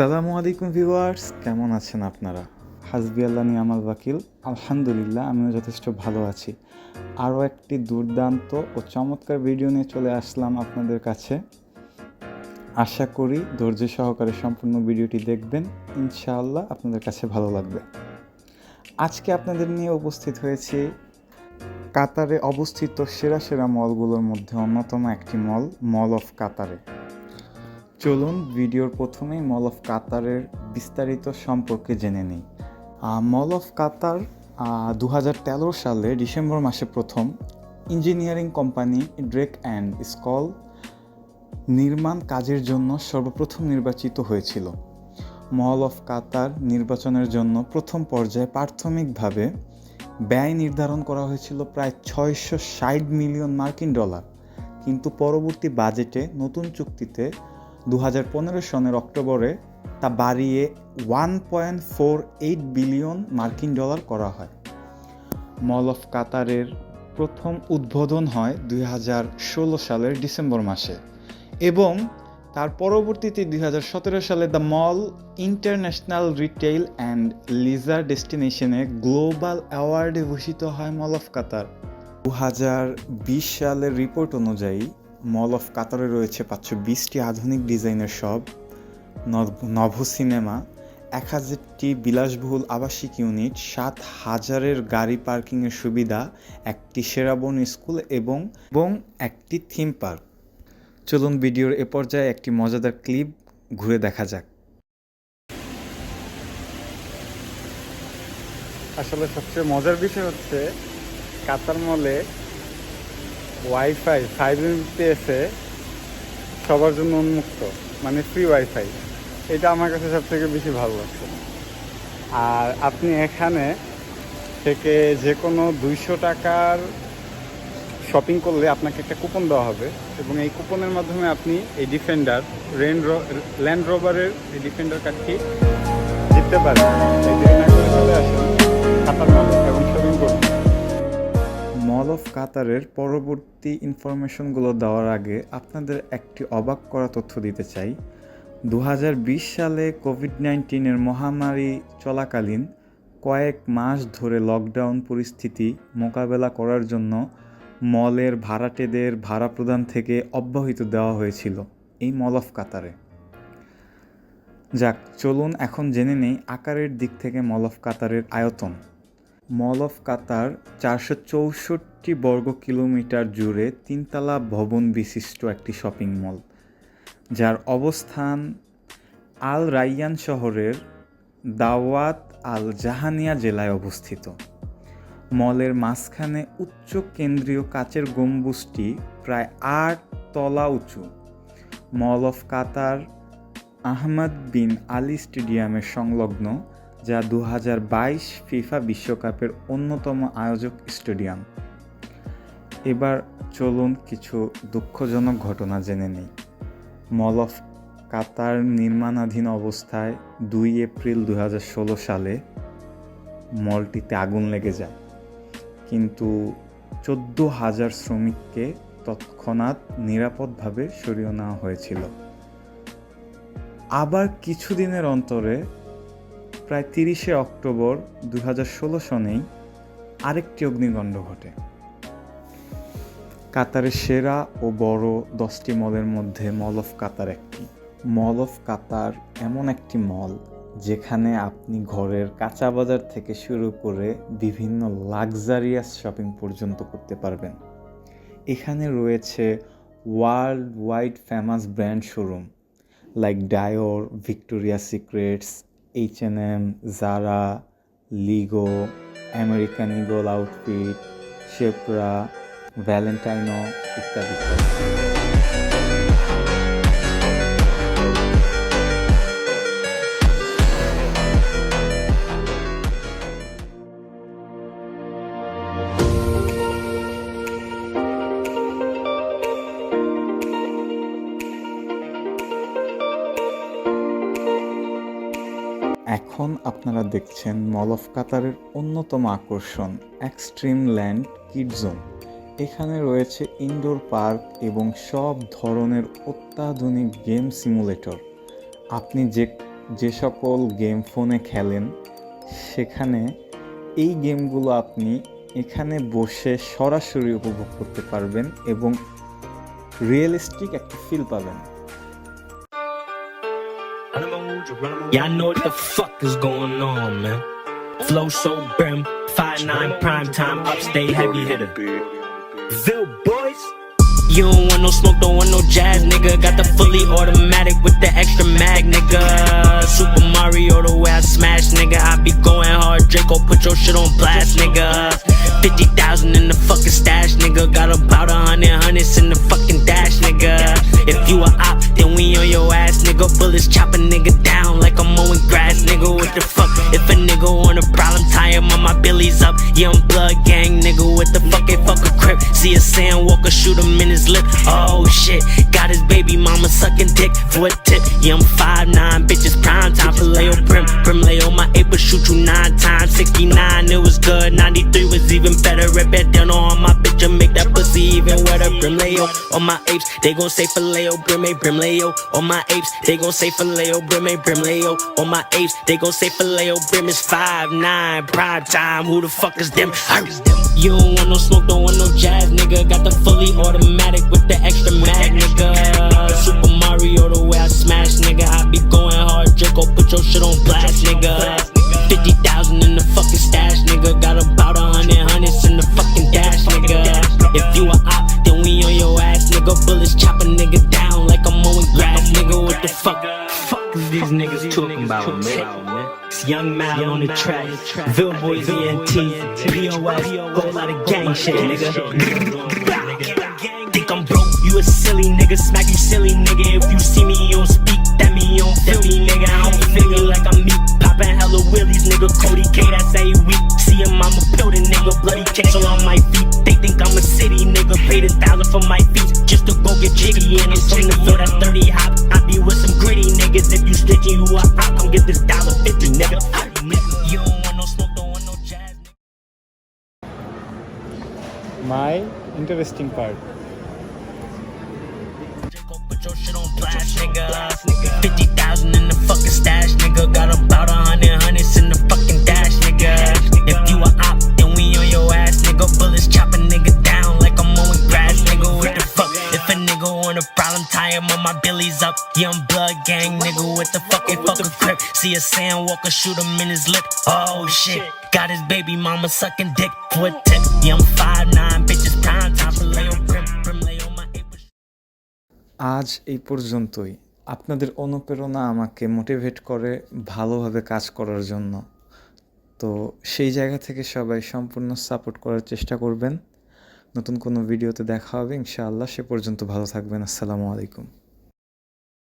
আসসালামু আলাইকুম ভিউয়ার্স, কেমন আছেন আপনারা? হাসবি আল্লাহ নিয়ামাল বাকিল আলহামদুলিল্লাহ, আমিও যথেষ্ট ভালো আছি। আরও একটি দুর্দান্ত ও চমৎকার ভিডিও নিয়ে চলে আসলাম আপনাদের কাছে। আশা করি ধৈর্য সহকারে সম্পূর্ণ ভিডিওটি দেখবেন। ইনশাআল্লাহ আপনাদের কাছে ভালো লাগবে। আজকে আপনাদের নিয়ে উপস্থিত হয়েছি কাতারে অবস্থিত সেরা সেরা মলগুলোর মধ্যে অন্যতম একটি মল মল অফ কাতারে। চলুন ভিডিওর প্রথমেই মল অফ কাতারের বিস্তারিত সম্পর্কে জেনে নিই। মল অফ কাতার দু হাজার তেরো সালে ডিসেম্বর মাসে প্রথম engineering company Drake and Scull নির্মাণ কাজের জন্য সর্বপ্রথম নির্বাচিত হয়েছিল। মল অফ কাতার নির্বাচনের জন্য প্রথম পর্যায়ে প্রাথমিকভাবে ব্যয় নির্ধারণ করা হয়েছিল প্রায় ছয়শো ষাট মিলিয়ন মার্কিন ডলার। কিন্তু পরবর্তী বাজেটে নতুন চুক্তিতে দু হাজার পনেরো সনের অক্টোবরে তা বাড়িয়ে one point four eight billion মার্কিন ডলার করা হয়। মল অফ কাতারের প্রথম উদ্বোধন হয় দুই হাজার ষোলো সালের ডিসেম্বর মাসে এবং তার পরবর্তীতে দুই হাজার সতেরো সালে the mall international retail and leisure ডেস্টিনেশনে global অ্যাওয়ার্ডে ভূষিত হয় মল অফ কাতার। দু হাজার বিশ সালের রিপোর্ট অনুযায়ী মল অফ কাতারে রয়েছে পাঁচশো বিশটি আধুনিক ডিজাইনের সব। নভ- সিনেমা, এক হাজারটি বিলাসবহুল আবাসিক ইউনিট, সাত হাজারের গাড়ি পার্কিংয়ের সুবিধা, একটি সেরাবন স্কুল এবং এবং একটি থিম পার্ক। চলুন ভিডিওর এ পর্যায়ে একটি মজাদার ক্লিপ ঘুরে দেখা যাক। আসলে সবচেয়ে মজার বিষয় হচ্ছে, কাতার মলে ওয়াইফাই ফাইভ এমপিএসে সবার জন্য উন্মুক্ত মানে ফ্রি ওয়াইফাই এটা আমার কাছে সব থেকে বেশি ভালো লাগছে। আর আপনি এখানে থেকে যে কোনো দুইশো টাকার শপিং করলে আপনাকে একটা কুপন দেওয়া হবে এবং এই কুপনের মাধ্যমে আপনি এই ডিফেন্ডার রেন ল্যান্ড রোভারের এই ডিফেন্ডার কার্ডটি জিততে পারেন দেরি চলে করুন মল অফ কাতারের পরবর্তী ইনফরমেশনগুলো দেওয়ার আগে আপনাদের একটি অবাক করা তথ্য দিতে চাই। দু হাজার বিশ সালে কোভিড নাইন্টিনের মহামারী চলাকালীন কয়েক মাস ধরে লকডাউন পরিস্থিতি মোকাবেলা করার জন্য মলের ভাড়াটেদের ভাড়া প্রদান থেকে অব্যাহতি দেওয়া হয়েছিল এই মল অফ কাতারে যাক, চলুন এখন জেনে নেই আকারের দিক থেকে মল অফ কাতারের আয়তন। মল অফ কাতার চারশো চৌষট্টি বর্গ কিলোমিটার জুড়ে তিনতলা ভবন বিশিষ্ট একটি শপিং মল, যার অবস্থান আল রাইয়ান শহরের দাওয়াত আল জাহানিয়া জেলায় অবস্থিত। মলের মাঝখানে উচ্চ কেন্দ্রীয় কাচের গম্বুজটি প্রায় আট তলা উঁচু। Mall of Qatar Ahmad bin Ali স্টেডিয়ামের সংলগ্ন যা দু হাজার বাইশ ফিফা বিশ্বকাপের অন্যতম আয়োজক স্টেডিয়াম। এবার চলুন কিছু দুঃখজনক ঘটনা জেনে নেই। মল অফ কাতার নির্মাণাধীন অবস্থায় দুই এপ্রিল দু হাজার ষোলো সালে মলটিতে আগুন লেগে যায়। কিন্তু চোদ্দ হাজার শ্রমিককে তৎক্ষণাৎ নিরাপদভাবে সরিয়ে নেওয়া হয়েছিল। আবার কিছুদিনের অন্তরে প্রায় তিরিশে অক্টোবর দু ষোলো সনেই আরেকটি অগ্নিকাণ্ড ঘটে। কাতারের সেরা ও বড় দশটি মলের মধ্যে মল অফ কাতার একটি। মল অফ কাতার এমন একটি মল যেখানে আপনি ঘরের কাঁচা বাজার থেকে শুরু করে বিভিন্ন লাক্সারিয়াস শপিং পর্যন্ত করতে পারবেন। এখানে রয়েছে world wide famous brand showroom, like Dior, Victoria Secrets H N M Zara Lego American Eagle outfit Sephora Valentino ইত্যাদি এখন আপনারা দেখছেন মল অফ কাতারের অন্যতম আকর্ষণ এক্সট্রিম ল্যান্ড কিড জোন এখানে রয়েছে ইনডোর পার্ক এবং সব ধরনের অত্যাধুনিক গেম সিমুলেটর আপনি যে যে সকল গেম ফোনে খেলেন, সেখানে এই গেমগুলো আপনি এখানে বসে সরাসরি উপভোগ করতে পারবেন এবং রিয়েলিস্টিক একটা ফিল পাবেন। I know what the fuck is going on, man. Flow so brim, 5-9 prime time, upstate heavy hitter. Ville boys. You don't want no smoke, don't want no jazz, nigga. Got the fully automatic with the extra mag, nigga. Super Mario, the way I smash, nigga. I be going hard, Draco, put your shit on blast, nigga. 50,000 in the fucking stash, nigga. Got about a hundred hundreds in the fucking dash, nigga. If you a op, I'm blood gang, nigga. With the fucking fucker crip. See a sandwalker, shoot him in his lip. Oh shit, got his baby mama sucking dick for a tip. Yeah, I'm 5'9, bitches prime time for Leo Prim. Prim Leo, my ape will shoot you nine times. 69, it was good. 93 was even better. Rip it down on my bitch and make that pussy even wetter. Prim Leo, on my apes, they gon' say for Leo, Brim, a Brim Leo. On my apes, they gon' say for Leo, Brim, a Brim Leo. On my apes, they gon' say for Leo, Brim is 5'9, prime time. Who the fuck is them? You don't want no smoke, don't want no jazz, nigga. Got the fully automatic with the extra mag, nigga. Super Mario, the way I smash, nigga. I be It's Young Mal on the track, Ville Boys ENT, POS, whole lot of gang shit, nigga. Think I'm broke, you a silly nigga, smack you silly nigga. If you see me, you don't speak, that mean you don't feel me, nigga. I don't feel you like I'm me, popping hella willies, nigga. Cody K, that's a week. See him, I'm a building, nigga. Bloody all on my feet. They think I'm a city, nigga. Paid a thousand for my feet, fucking interesting part. If you a op, then we on your ass, nigga. Bullets chop my billies up. I'm blood gang, nigga, with the fucking fucking crip. See a sandwalker, shoot him in his lip. Oh shit, got his baby mama sucking dick for a tip. Yeah, I'm 5'9, bitches prime time for Leo Prim. Prim Leo, my ape was আজ এই পর্যন্তই আপনাদের অনুপ্রেরণা আমাকে motivate করে ভালোভাবে কাজ করার জন্য তো সেই জায়গা থেকে সবাই সম্পূর্ণ সাপোর্ট করার চেষ্টা করবেন নতুন কোনো ভিডিওতে দেখা হবে ইনশাআল্লাহ সে পর্যন্ত ভালো থাকবেন আসসালামু আলাইকুম